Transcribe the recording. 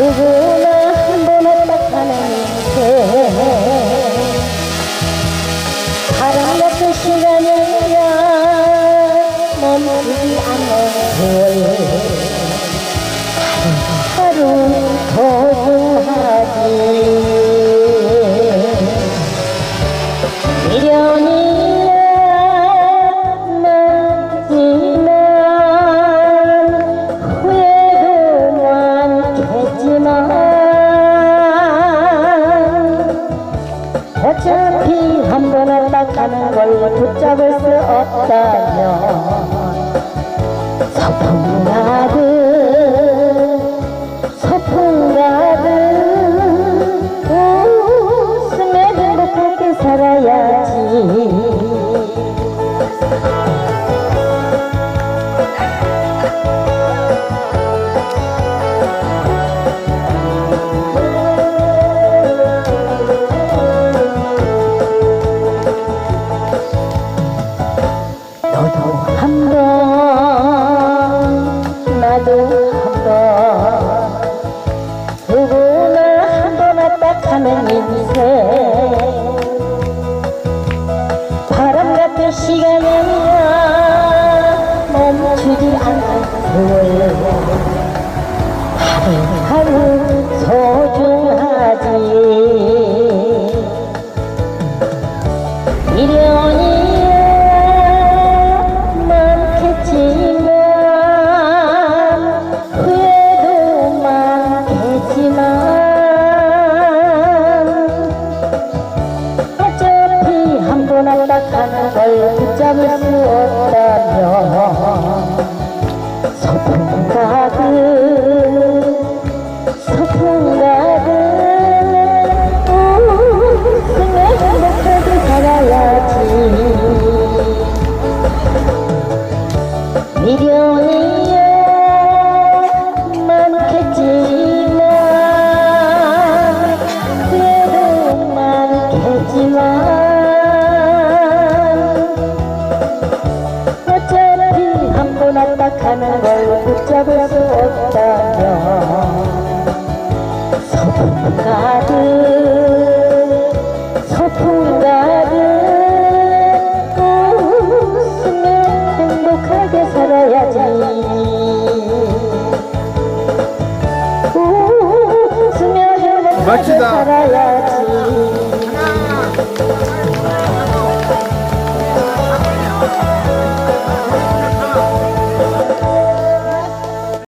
누구나 한 번 왔다 가는데 그 바람 같은 시간에 멈추지 않는 세월 하루 하루 더 가는 걸 붙잡을 수 없다면 서풍 가득 서풍 가득 웃으며 행복하게 살아야지 나도 한번 누구나 한번 왔다 가는 인생 바람 같은 시간이야. 멈추지 않는 하루하루 소중하지. 미련이 한번 왔다 가는 걸붙 걸 붙잡을 수 없다면 서풍 가득 서풍 가득. 웃으며 행복하게 살아야지. 웃으며 행복하게. 살아야지